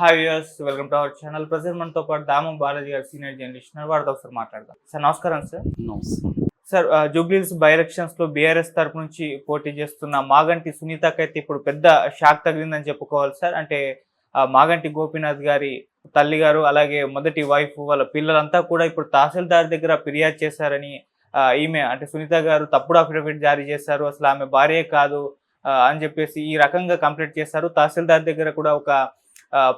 Hi viewers welcome to our channel present మనతో పాటు దామం బాలాజీ గారు సీనియర్ జర్నలిస్ట్ వారితో ఒకసారి మాట్లాడదాం. సార్ నమస్కారం సార్. సార్ జూబ్లీస్ బై ఎలక్షన్స్లో బీఆర్ఎస్ తరపు నుంచి పోటీ చేస్తున్న మాగంటి సునీతకైతే ఇప్పుడు పెద్ద షాక్ తగిలిందని చెప్పుకోవాలి సార్. అంటే మాగంటి గోపీనాథ్ గారి తల్లి గారు అలాగే మొదటి వైఫ్ వాళ్ళ పిల్లలంతా కూడా ఇప్పుడు తహసీల్దార్ దగ్గర ఫిర్యాదు చేశారని ఈమె అంటే సునీత గారు తప్పుడు అఫిడవిట్ జారీ చేశారు. అసలు ఆమె భార్యే కాదు అని చెప్పేసి ఈ రకంగా కంప్లైంట్ చేశారు. తహసీల్దార్ దగ్గర కూడా ఒక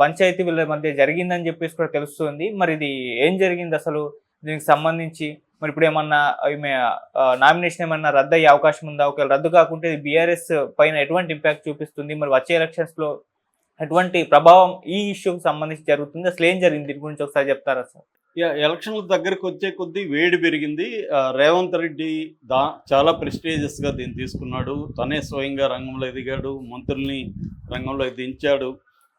పంచాయతీ వీళ్ళ మధ్య జరిగిందని చెప్పేసి కూడా తెలుస్తుంది. మరి ఇది ఏం జరిగింది అసలు? దీనికి సంబంధించి మరి ఇప్పుడు ఏమన్నా ఈమె నామినేషన్ ఏమన్నా రద్దు అయ్యే అవకాశం ఉందా? ఒకవేళ రద్దు కాకుంటే బీఆర్ఎస్ పైన ఎటువంటి ఇంపాక్ట్ చూపిస్తుంది? మరి వచ్చే ఎలక్షన్స్లో ఎటువంటి ప్రభావం ఈ ఇష్యూకి సంబంధించి జరుగుతుంది? అసలు ఏం జరిగింది? దీని గురించి ఒకసారి చెప్తారా సార్? ఎలక్షన్ల దగ్గరకు వచ్చే కొద్దీ వేడి పెరిగింది. రేవంత్ రెడ్డి దా చాలా ప్రెస్టీజియస్గా దీన్ని తీసుకున్నాడు. తనే స్వయంగా రంగంలో ఎదిగాడు. మంత్రుల్ని రంగంలో దించాడు.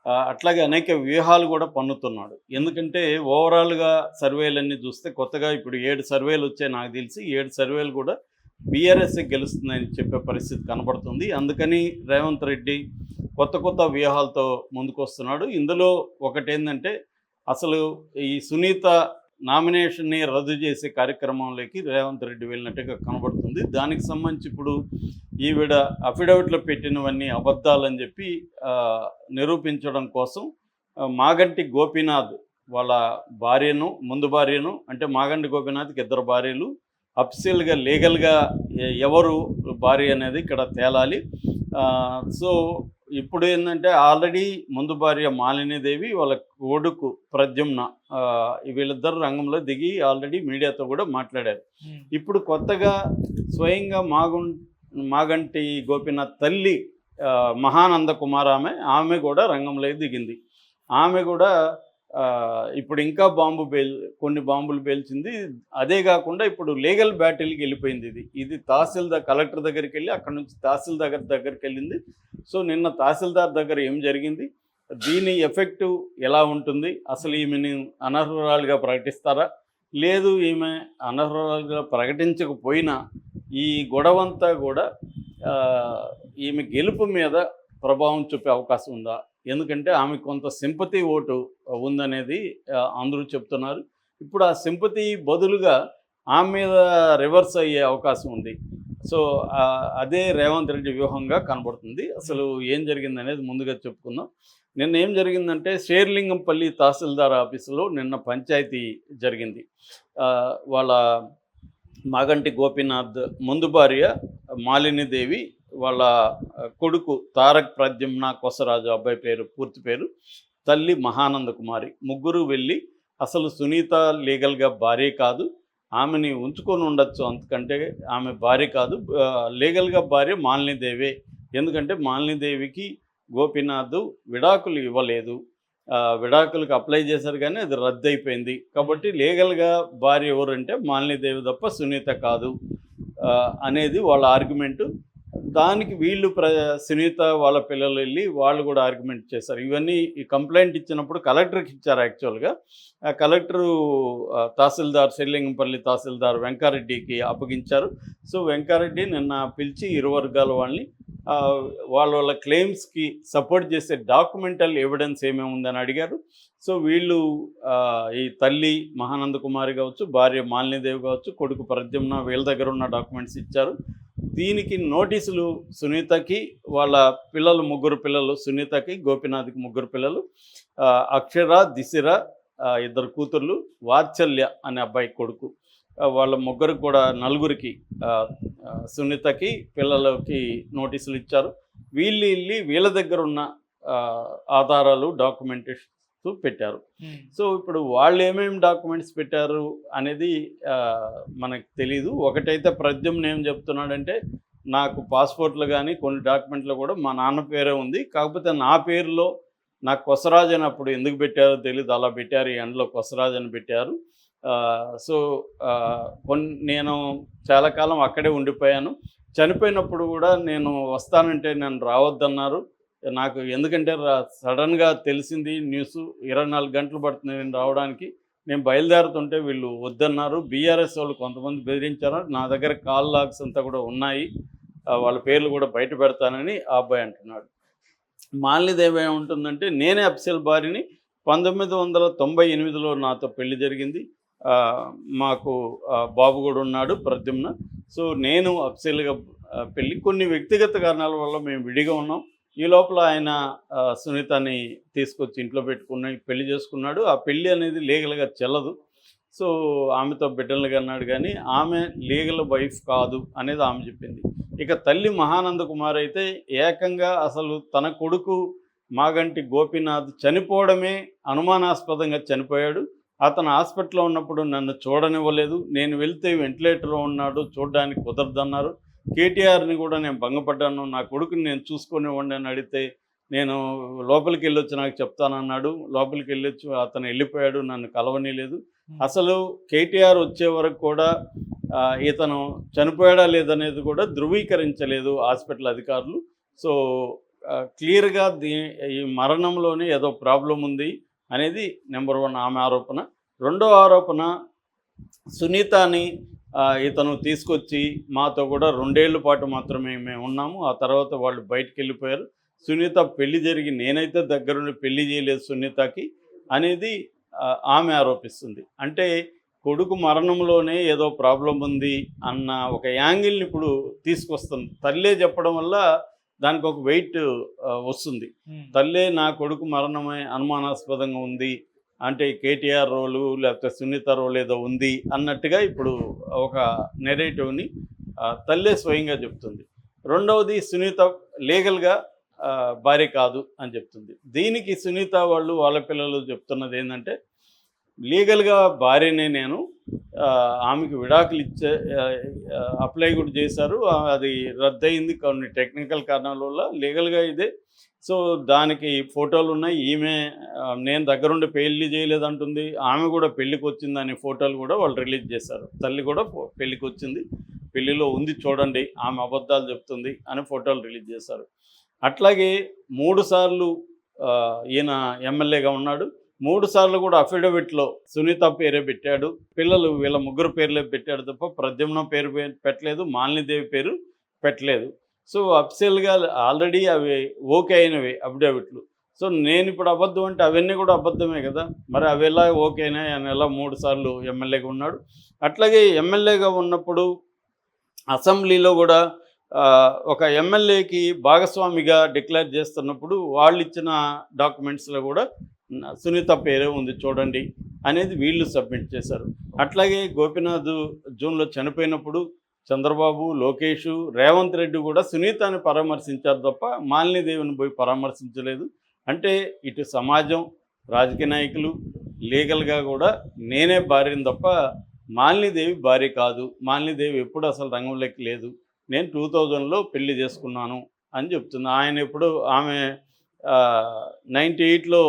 అట్లాగే అనేక వ్యూహాలు కూడా పన్నుతున్నాడు. ఎందుకంటే ఓవరాల్గా సర్వేలన్నీ చూస్తే కొత్తగా ఇప్పుడు ఏడు సర్వేలు వచ్చాయి నాకు తెలిసి. ఏడు సర్వేలు కూడా బీఆర్ఎస్ గెలుస్తుందని చెప్పే పరిస్థితి కనబడుతుంది. అందుకని రేవంత్ రెడ్డి కొత్త కొత్త వ్యూహాలతో ముందుకొస్తున్నాడు. ఇందులో ఒకటేందంటే అసలు ఈ సునీత నామినేషన్ని రద్దు చేసే కార్యక్రమంలోకి రేవంత్ రెడ్డి వెళ్ళినట్టుగా కనబడుతుంది. దానికి సంబంధించి ఇప్పుడు ఈవిడ అఫిడవిట్లో పెట్టినవన్నీ అబద్ధాలని చెప్పి నిరూపించడం కోసం మాగంటి గోపీనాథ్ వాళ్ళ భార్యను ముందు భార్యను అంటే మాగంటి గోపీనాథ్కి ఇద్దరు భార్యలు అఫిషియల్గా లీగల్గా ఎవరు భార్య అనేది ఇక్కడ తేలాలి. సో ఇప్పుడు ఏంటంటే ఆల్రెడీ ముందు భార్య మాలినీదేవి వాళ్ళ కొడుకు ప్రద్యుమ్న వీళ్ళిద్దరు రంగంలో దిగి ఆల్రెడీ మీడియాతో కూడా మాట్లాడారు. ఇప్పుడు కొత్తగా స్వయంగా మాగుం మాగంటి గోపీనాథ్ తల్లి మహానంద కుమార్ ఆమె ఆమె కూడా రంగంలోకి దిగింది. ఆమె కూడా ఇప్పుడు ఇంకా బాంబు పేల్ కొన్ని బాంబులు పేల్చింది అదే కాకుండా ఇప్పుడు లీగల్ బ్యాటిల్కి వెళ్ళిపోయింది ఇది. ఇది తహసీల్దార్ కలెక్టర్ దగ్గరికి వెళ్ళి అక్కడ నుంచి తహసీల్దార్ దగ్గరికి వెళ్ళింది. సో నిన్న తహసీల్దార్ దగ్గర ఏం జరిగింది? దీని ఎఫెక్ట్ ఎలా ఉంటుంది? అసలు ఈమెని అనర్హురాలుగా ప్రకటిస్తారా? లేదు ఈమె అనర్హురాలుగా ప్రకటించకపోయినా ఈ గొడవంతా కూడా ఈమె గెలుపు మీద ప్రభావం చూపే అవకాశం ఉందా? ఎందుకంటే ఆమె కొంత సింపతి ఓటు ఉందనేది అందరూ చెప్తున్నారు. ఇప్పుడు ఆ సింపతి బదులుగా ఆమె మీద రివర్స్ అయ్యే అవకాశం ఉంది. సో అదే రేవంత్ రెడ్డి వ్యూహంగా కనబడుతుంది. అసలు ఏం జరిగింది అనేది ముందుగా చెప్పుకుందాం. నిన్న ఏం జరిగిందంటే షేర్లింగంపల్లి తహసీల్దార్ ఆఫీసులో నిన్న పంచాయతీ జరిగింది. వాళ్ళ మాగంటి గోపీనాథ్ ముందు భార్య మాలినీదేవి వాళ్ళ కొడుకు తారక్ ప్రద్యుమ్న కొసరాజు అబ్బాయి పేరు పూర్తి పేరు తల్లి మహానంద కుమారి. ముగ్గురు వెళ్ళి అసలు సునీత లీగల్గా భార్య కాదు ఆమెని ఉంచుకొని ఉండొచ్చు అంతకంటే ఆమె భార్య కాదు. లీగల్గా భార్య మాలినీదేవే. ఎందుకంటే మాలినీదేవికి గోపీనాథ్ విడాకులు ఇవ్వలేదు. విడాకులకు అప్లై చేశారు కానీ అది రద్దు అయిపోయింది. కాబట్టి లీగల్గా భార్య ఎవరంటే మాలినీదేవి తప్ప సునీత కాదు అనేది వాళ్ళ ఆర్గ్యుమెంటు. దానికి వీళ్ళు ప్ర సునీత వాళ్ళ పిల్లలు వెళ్ళి వాళ్ళు కూడా ఆర్గ్యుమెంట్ చేశారు. ఇవన్నీ ఈ కంప్లైంట్ ఇచ్చినప్పుడు కలెక్టర్కి ఇచ్చారు యాక్చువల్గా కలెక్టరు తహసీల్దార్ శ్రీలింగంపల్లి తహసీల్దార్ వెంకారెడ్డికి అప్పగించారు. సో వెంకారెడ్డి నిన్న పిలిచి ఇరు వర్గాల వాళ్ళని వాళ్ళ వాళ్ళ క్లెయిమ్స్కి సపోర్ట్ చేసే డాక్యుమెంటల్ ఎవిడెన్స్ ఏమేమి ఉందని అడిగారు. సో వీళ్ళు ఈ తల్లి మహానంద కుమారి కావచ్చు భార్య మాలినీదేవి కావచ్చు కొడుకు ప్రద్యుమ్న వీళ్ళ దగ్గర ఉన్న డాక్యుమెంట్స్ ఇచ్చారు. దీనికి నోటీసులు సునీతకి వాళ్ళ పిల్లలు ముగ్గురు పిల్లలు సునీతకి గోపినాథ్కి ముగ్గురు పిల్లలు అక్షర దిశిర ఇద్దరు కూతుర్లు వాత్సల్య అనే అబ్బాయి కొడుకు. వాళ్ళ ముగ్గురు కూడా నలుగురికి సునీతకి పిల్లలకి నోటీసులు ఇచ్చారు. వీళ్ళు వెళ్ళి వీళ్ళ దగ్గర ఉన్న ఆధారాలు డాక్యుమెంటేషన్ పెట్టారు. సో ఇప్పుడు వాళ్ళు ఏమేమి డాక్యుమెంట్స్ పెట్టారు అనేది మనకు తెలీదు. ఒకటైతే ప్రద్యుమ్న ఏం చెప్తున్నాడంటే నాకు పాస్పోర్ట్లు కానీ కొన్ని డాక్యుమెంట్లు కూడా మా నాన్న పేరే ఉంది. కాకపోతే నా పేరులో నాకు కొసరాజ్ అని అప్పుడు ఎందుకు పెట్టారో తెలియదు అలా పెట్టారు ఈ ఎండలో కొసరాజ్ అని పెట్టారు సో కొన్ని నేను చాలా కాలం అక్కడే ఉండిపోయాను. చనిపోయినప్పుడు కూడా నేను వస్తానంటే నేను రావద్దన్నారు. నాకు ఎందుకంటే సడన్గా తెలిసింది న్యూస్ ఇరవై నాలుగు గంటలు పడుతుంది నేను రావడానికి. నేను బయలుదేరుతుంటే వీళ్ళు వద్దన్నారు. బీఆర్ఎస్ వాళ్ళు కొంతమంది బెదిరించారు. నా దగ్గర కాల్ లాగ్స్ అంతా కూడా ఉన్నాయి. వాళ్ళ పేర్లు కూడా బయట పెడతానని ఆ అబ్బాయి అంటున్నాడు. మాలినీదేవి ఏముంటుందంటే నేనే అఫ్సల్ బారిని పంతొమ్మిది వందల తొంభై ఎనిమిదిలో నాతో పెళ్ళి జరిగింది. మాకు బాబు కూడా ఉన్నాడు ప్రద్యుమ్న. సో నేను అఫ్సల్గా పెళ్ళి కొన్ని వ్యక్తిగత కారణాల వల్ల మేము విడిగా ఉన్నాం. ఈ లోపల ఆయన సునీతని తీసుకొచ్చి ఇంట్లో పెట్టుకుని పెళ్ళి చేసుకున్నాడు. ఆ పెళ్ళి అనేది లీగల్గా చెల్లదు. సో ఆమెతో బిడ్డలు కన్నాడు కానీ ఆమె లీగల్ వైఫ్ కాదు అనేది ఆమె చెప్పింది. ఇక తల్లి మహానంద కుమార్ అయితే ఏకంగా అసలు తన కొడుకు మాగంటి గోపీనాథ్ చనిపోవడమే అనుమానాస్పదంగా చనిపోయాడు. అతను హాస్పిటల్లో ఉన్నప్పుడు నన్ను చూడనివ్వలేదు. నేను వెళ్తే వెంటిలేటర్లో ఉన్నాడు. చూడడానికి కుదరదన్నారు. కేటీఆర్ని కూడా నేను భంగపడ్డాను నా కొడుకుని నేను చూసుకొనివ్వండి అని అడిగితే నేను లోపలికి వెళ్ళొచ్చి నాకు చెప్తానన్నాడు. లోపలికి వెళ్ళొచ్చు అతను వెళ్ళిపోయాడు నన్ను కలవనీలేదు అసలు కేటీఆర్ వచ్చే వరకు కూడా ఇతను చనిపోయాడా లేదనేది కూడా ధృవీకరించలేదు హాస్పిటల్ అధికారులు. సో క్లియర్గా దీ ఈ మరణంలోనే ఏదో ప్రాబ్లం ఉంది అనేది నెంబర్ వన్ ఆమె ఆరోపణ. రెండో ఆరోపణ సునీతని ఇతను తీసుకొచ్చి మాతో కూడా రెండేళ్ళ పాటు మాత్రమే మేము ఉన్నాము. ఆ తర్వాత వాళ్ళు బయటికి వెళ్ళిపోయారు. సునీత పెళ్ళి జరిగి నేనైతే దగ్గరుండి పెళ్ళి చేయలేదు సునీతకి అనేది ఆమె ఆరోపిస్తుంది. అంటే కొడుకు మరణంలోనే ఏదో ప్రాబ్లం ఉంది అన్న ఒక యాంగిల్ని ఇప్పుడు తీసుకొస్తుంది. తల్లే చెప్పడం వల్ల దానికి ఒక వెయిట్ వస్తుంది. తల్లే నా కొడుకు మరణమే అనుమానాస్పదంగా ఉంది అంటే కేటీఆర్ రోలు లేకపోతే సునీత రోల్ ఏదో ఉంది అన్నట్టుగా ఇప్పుడు ఒక నెరేటివ్ని తల్లే స్వయంగా చెప్తుంది. రెండవది సునీత లీగల్గా భార్య కాదు అని చెప్తుంది. దీనికి సునీత వాళ్ళు వాళ్ళ పిల్లలు చెప్తున్నది ఏంటంటే లీగల్గా భార్యనే నేను ఆమెకు విడాకులు ఇచ్చే అప్లై కూడా చేశారు. అది రద్దయింది కొన్ని టెక్నికల్ కారణాల వల్ల లీగల్గా ఇదే సో దానికి ఫోటోలు ఉన్నాయి ఈమె నేను దగ్గరుండి పెళ్ళి చేయలేదంటుంది. ఆమె కూడా పెళ్ళికి వచ్చిందని ఫోటోలు కూడా వాళ్ళు రిలీజ్ చేశారు. తల్లి కూడా ఫో- పెళ్ళికి వచ్చింది పెళ్ళిలో ఉంది చూడండి ఆమె అబద్ధాలు చెప్తుంది అని ఫోటోలు రిలీజ్ చేశారు. అట్లాగే మూడుసార్లు ఈయన ఎమ్మెల్యేగా ఉన్నాడు. మూడు సార్లు కూడా అఫిడవిట్లో సునీత పేరే పెట్టాడు. పిల్లలు వీళ్ళ ముగ్గురు పేర్లే పెట్టాడు తప్ప ప్రద్యుమ్న పేరు పెట్టలేదు. మాలినీదేవి పేరు పెట్టలేదు. సో అఫ్సెల్గా ఆల్రెడీ అవి ఓకే అయినవి అఫిడవిట్లు. సో నేను ఇప్పుడు అబద్ధం అంటే అవన్నీ కూడా అబద్ధమే కదా! మరి అవి ఎలా ఓకే అయినాయి ఆయన ఎలా మూడు సార్లు ఎమ్మెల్యేగా ఉన్నాడు. అట్లాగే ఎమ్మెల్యేగా ఉన్నప్పుడు అసెంబ్లీలో కూడా ఒక ఎమ్మెల్యేకి భాగస్వామిగా డిక్లేర్ చేస్తున్నప్పుడు వాళ్ళు ఇచ్చిన డాక్యుమెంట్స్లో కూడా సునీత పేరే ఉంది చూడండి అనేది వీళ్ళు సబ్మిట్ చేశారు. అట్లాగే గోపీనాథ్ జూన్లో చనిపోయినప్పుడు చంద్రబాబు లోకేష్ రేవంత్ రెడ్డి కూడా సునీతని పరామర్శించారు తప్ప మాలినీదేవిని పోయి పరామర్శించలేదు. అంటే ఇటు సమాజం రాజకీయ నాయకులు లీగల్గా కూడా నేనే భార్యను తప్ప మాలినీదేవి భార్య కాదు. మాలినీదేవి ఎప్పుడు అసలు రంగంలోకి లేదు. నేను టూ థౌజండ్లో పెళ్ళి చేసుకున్నాను అని చెప్తుంది. ఆయన ఎప్పుడు ఆమె నైంటీ ఎయిట్లో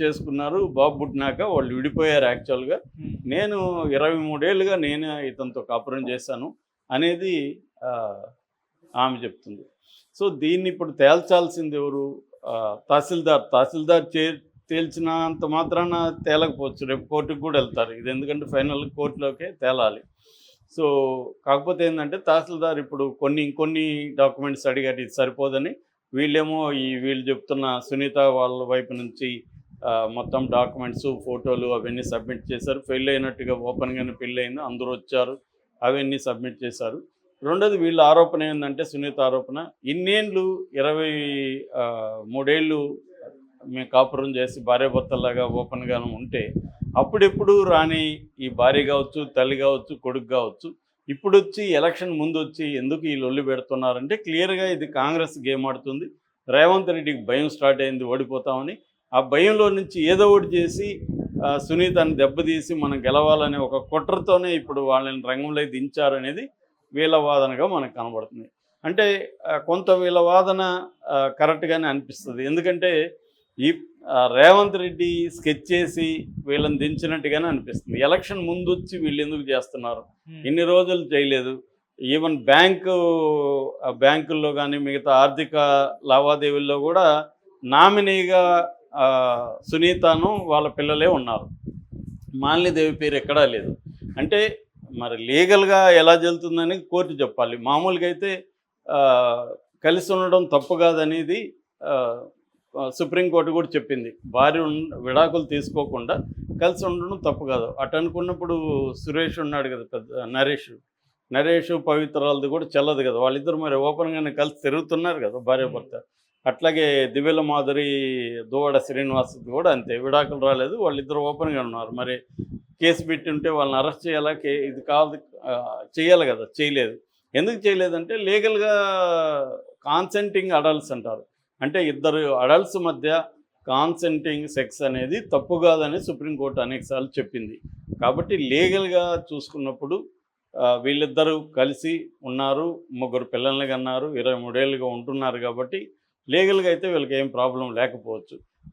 చేసుకున్నారు. బాబు పుట్టినాక వాళ్ళు విడిపోయారు యాక్చువల్గా. నేను ఇరవై మూడేళ్ళుగా నేనే ఇతనితో కాపురం చేశాను. అనేది ఆమె చెప్తుంది. సో దీన్ని ఇప్పుడు తేల్చాల్సింది ఎవరు? తహసీల్దార్. తహసీల్దార్ చే తేల్చినంత మాత్రాన తేలకపోవచ్చు. రేపు కోర్టుకు కూడా వెళ్తారు. ఇది ఎందుకంటే ఫైనల్ కోర్టులోకే తేలాలి. సో కాకపోతే ఏంటంటే తహసీల్దార్ ఇప్పుడు కొన్ని ఇంకొన్ని డాక్యుమెంట్స్ అడిగారు. ఇది సరిపోదని వీళ్ళేమో ఈ వీళ్ళు చెప్తున్న సునీత వాళ్ళ వైపు నుంచి మొత్తం డాక్యుమెంట్స్ ఫోటోలు అవన్నీ సబ్మిట్ చేశారు. ఫెయిల్ అయినట్టుగా ఓపెన్గానే పెళ్ళి అయింది. అందరూ వచ్చారు. అవన్నీ సబ్మిట్ చేశారు. రెండోది వీళ్ళ ఆరోపణ ఏంటంటే సునీత ఆరోపణ. ఇన్నేళ్ళు ఇరవై మూడేళ్ళు మేము కాపురం చేసి భార్యాభర్తలాగా ఓపెన్గానే ఉంటే అప్పుడెప్పుడు రాని ఈ భార్య కావచ్చు తల్లి కావచ్చు కొడుకు కావచ్చు ఇప్పుడు వచ్చి ఎలక్షన్ ముందు వచ్చి ఎందుకు ఈ లొల్లి పెడుతున్నారంటే క్లియర్గా ఇది కాంగ్రెస్ గేమ్ ఆడుతుంది. రేవంత్ రెడ్డికి భయం స్టార్ట్ అయింది ఓడిపోతామని. ఆ భయంలో నుంచి ఏదో ఒకటి చేసి సునీతని దెబ్బతీసి మనం గెలవాలనే ఒక కుట్రతోనే ఇప్పుడు వాళ్ళని రంగంలో దించారనేది వీళ్ళ వాదనగా మనకు కనబడుతుంది. అంటే కొంత వీళ్ళ వాదన కరెక్ట్గానే అనిపిస్తుంది. ఎందుకంటే ఈ రేవంత్ రెడ్డి స్కెచ్ చేసి వీళ్ళని దించినట్టుగానే అనిపిస్తుంది. ఎలక్షన్ ముందు వచ్చి వీళ్ళు ఎందుకు చేస్తున్నారు? ఇన్ని రోజులు చేయలేదు. ఈవెన్ బ్యాంకు బ్యాంకుల్లో కానీ మిగతా ఆర్థిక లావాదేవీల్లో కూడా నామినీగా సునీతను వాళ్ళ పిల్లలే ఉన్నారు. మాలినీదేవి పేరు ఎక్కడా లేదు. అంటే మరి లీగల్గా ఎలా జరుగుతుందని కోర్టు చెప్పాలి. మామూలుగా అయితే కలిసి ఉండడం తప్పు కాదనేది సుప్రీంకోర్టు కూడా చెప్పింది. భార్య విడాకులు తీసుకోకుండా కలిసి ఉండడం తప్పు కాదు. అటు అనుకున్నప్పుడు సురేష్ ఉన్నాడు కదా పెద్ద నరేష్. నరేష్ పవిత్రాలది కూడా చెల్లదు కదా. వాళ్ళిద్దరు మరి ఓపెన్గానే కలిసి తిరుగుతున్నారు కదా భార్య భర్త అట్లాగే దివ్యల మాధురి దువ్వాడ శ్రీనివాస్ కూడా అంతే విడాకులు రాలేదు వాళ్ళిద్దరు ఓపెన్గా ఉన్నారు. మరి కేసు పెట్టి ఉంటే వాళ్ళని అరెస్ట్ చేయాలా? కే ఇది కాదు చేయాలి కదా చేయలేదు. ఎందుకు చేయలేదంటే లీగల్గా కాన్సెంటింగ్ అడల్ట్స్ అంటారు. అంటే ఇద్దరు అడల్ట్స్ మధ్య కాన్సెంటింగ్ సెక్స్ అనేది తప్పు కాదని సుప్రీంకోర్టు అనేకసార్లు చెప్పింది. కాబట్టి లీగల్గా చూసుకున్నప్పుడు వీళ్ళిద్దరూ కలిసి ఉన్నారు ముగ్గురు పిల్లల్ని కన్నారు ఇరవై మూడేళ్ళుగా ఉంటున్నారు కాబట్టి లీగల్గా అయితే వీళ్ళకి ఏం ప్రాబ్లం లేకపోవచ్చు.